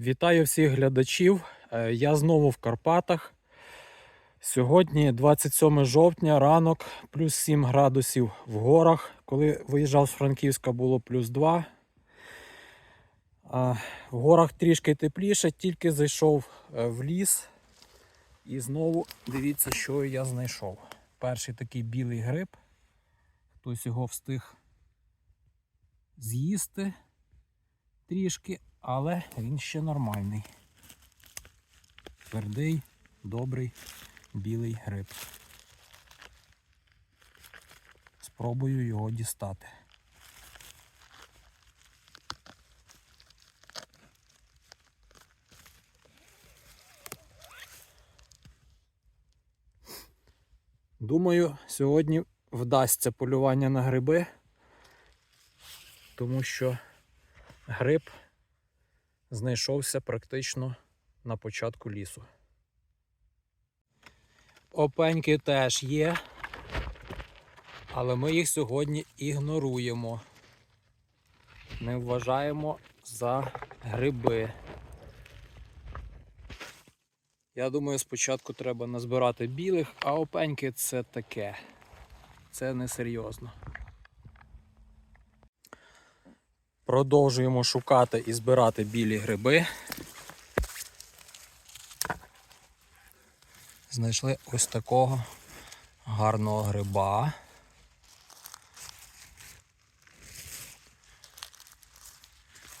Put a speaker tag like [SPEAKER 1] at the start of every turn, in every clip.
[SPEAKER 1] Вітаю всіх глядачів. Е, Я знову в Карпатах. Сьогодні 27 жовтня, ранок, плюс 7 градусів в горах. Коли виїжджав з Франківська, було плюс 2. В горах трішки тепліше, тільки зайшов е, в ліс. І знову дивіться, що я знайшов. Перший такий білий гриб. Хтось його встиг з'їсти трішки, але він ще нормальний. Твердий, добрий, білий гриб. Спробую його дістати. Думаю, сьогодні вдасться полювання на гриби, тому що гриб знайшовся практично на початку лісу. Опеньки теж є, але ми їх сьогодні ігноруємо. Не вважаємо за гриби. Я думаю, спочатку треба назбирати білих, а опеньки це таке. Це несерйозно. Продовжуємо шукати і збирати білі гриби. Знайшли ось такого гарного гриба.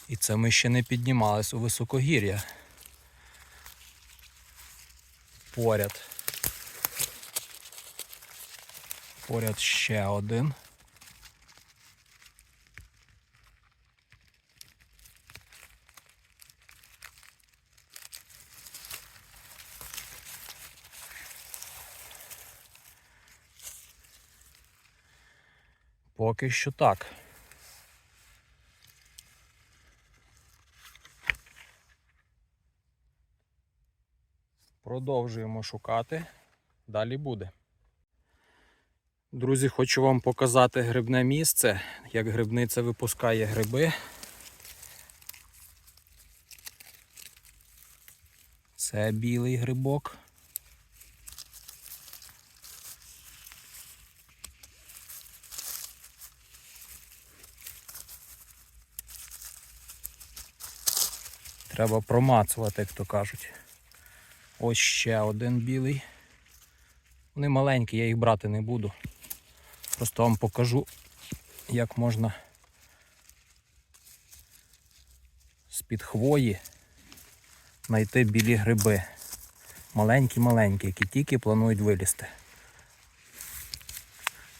[SPEAKER 1] І це ми ще не піднімались у високогір'я. Поряд. Поряд ще один. Поки що так. Продовжуємо шукати. Далі буде. Друзі, хочу вам показати грибне місце, як грибниця випускає гриби. Це білий грибок. Треба промацувати, як то кажуть. Ось ще один білий. Вони маленькі, я їх брати не буду. Просто вам покажу, як можна з-під хвої знайти білі гриби. Маленькі-маленькі, які тільки планують вилізти.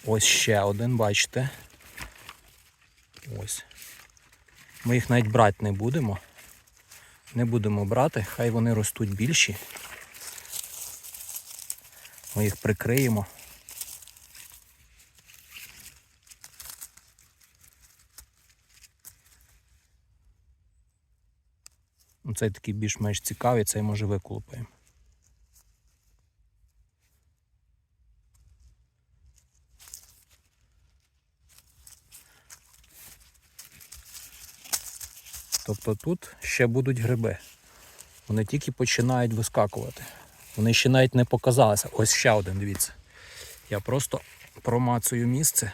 [SPEAKER 1] Ось ще один, бачите. Ось. Ми їх навіть брати не будемо. Не будемо брати, хай вони ростуть більші. Ми їх прикриємо. Цей такий більш-менш цікавий, цей може виколупаємо. Тобто тут ще будуть гриби. Вони тільки починають вискакувати. Вони ще навіть не показалися. Ось ще один, дивіться. Я просто промацую місце.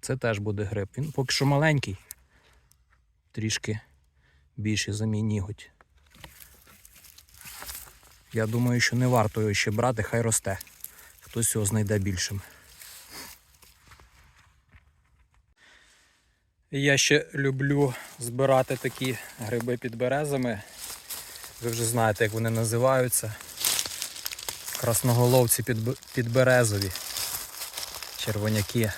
[SPEAKER 1] Це теж буде гриб. Він поки що маленький, трішки більший за мій ніготь. Я думаю, що не варто його ще брати, хай росте. Хтось його знайде більшим. Я ще люблю збирати такі гриби під березами. Ви вже знаєте, як вони називаються. Красноголовці під, підберезові. Червоняки.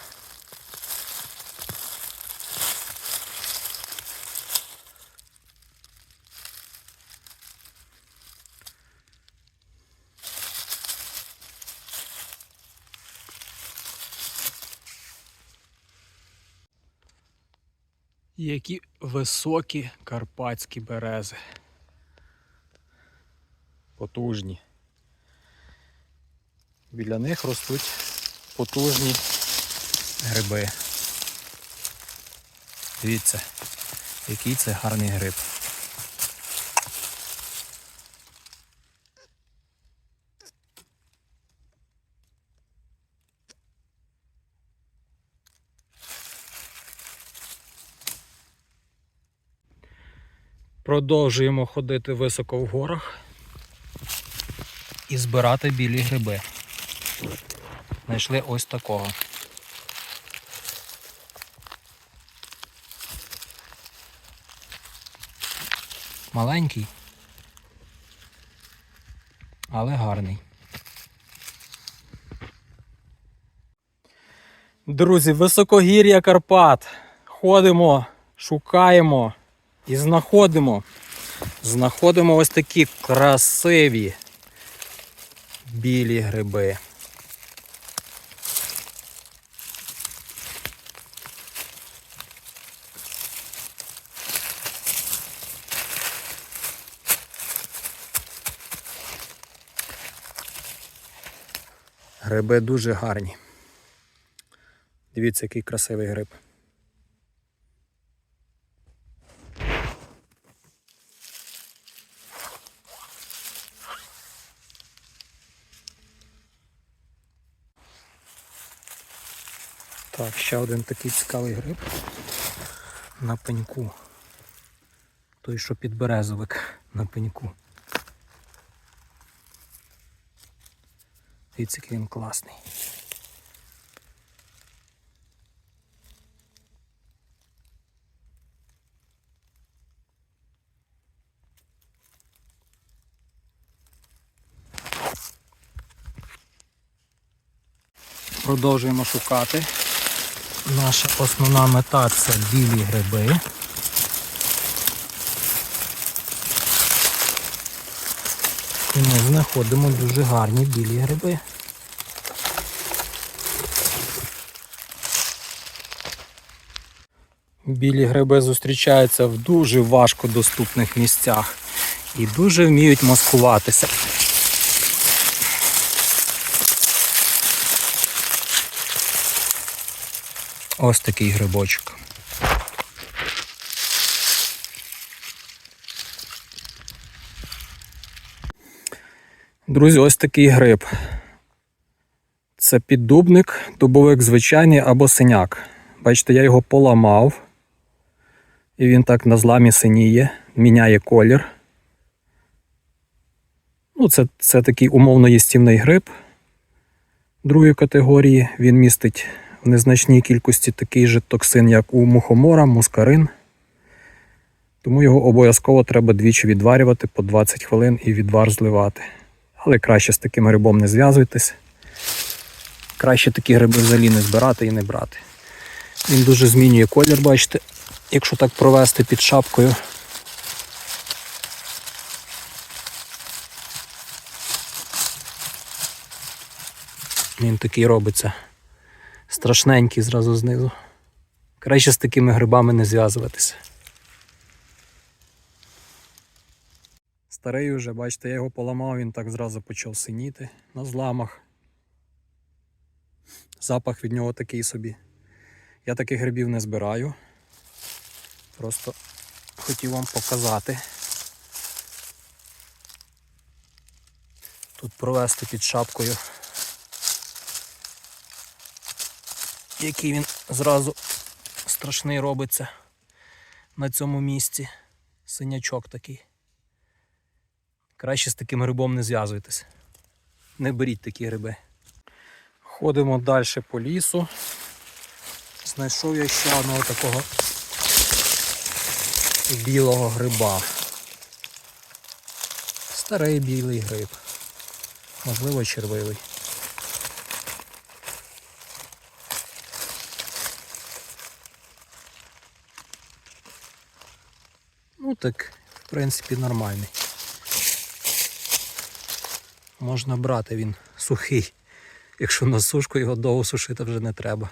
[SPEAKER 1] Які високі карпатські берези. Потужні. Біля них ростуть потужні гриби. Дивіться, який це гарний гриб. Продовжуємо ходити високо в горах і збирати білі гриби. Знайшли ось такого. Маленький, але гарний. Друзі, високогір'я Карпат. Ходимо, шукаємо і знаходимо. Знаходимо ось такі красиві білі гриби. Гриби дуже гарні. Дивіться, який красивий гриб. Так, ще один такий цікавий гриб на пеньку. Той, що підберезовик на пеньку. Який він класний. Продовжуємо шукати. Наша основна мета це білі гриби. І ми знаходимо дуже гарні білі гриби. Білі гриби зустрічаються в дуже важко доступних місцях і дуже вміють маскуватися. Ось такий грибочок. Друзі, ось такий гриб. Це піддубник, дубовик звичайний або синяк. Бачите, я його поламав. І він так на зламі синіє, міняє колір. Ну, це, це такий умовно їстівний гриб другої категорії. Він містить в незначній кількості такий же токсин, як у мухомора, мускарин. Тому його обов'язково треба двічі відварювати по 20 хвилин і відвар зливати. Але краще з таким грибом не зв'язуйтесь. Краще такі гриби взагалі не збирати і не брати. Він дуже змінює колір, бачите, якщо так провести під шапкою. Він такий робиться страшненький зразу знизу. Краще з такими грибами не зв'язуватися. Старий вже, бачите, я його поламав, він так зразу почав синіти на зламах. Запах від нього такий собі. Я таких грибів не збираю. Просто хотів вам показати. Тут провести під шапкою. Який він зразу страшний робиться на цьому місці. Синячок такий. Краще з таким грибом не зв'язуйтесь. Не беріть такі гриби. Ходимо далі по лісу. Знайшов я ще одного такого білого гриба. Старий білий гриб. Можливо, червивий. Ну так, в принципі, нормальний. Можна брати він сухий. Якщо на сушку його довго сушити вже не треба.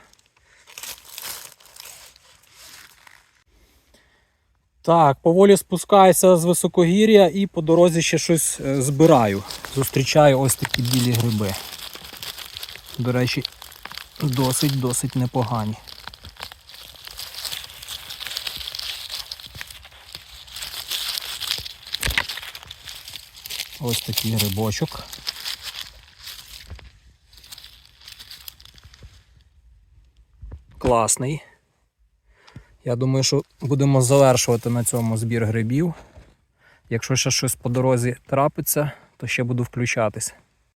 [SPEAKER 1] Так, поволі спускаюся з високогір'я і по дорозі ще щось е, збираю. Зустрічаю ось такі білі гриби. До речі, досить-досить непогані. Ось такий рибочок. Класний. Я думаю, що будемо завершувати на цьому збір грибів. Якщо ще щось по дорозі трапиться, то ще буду включатись.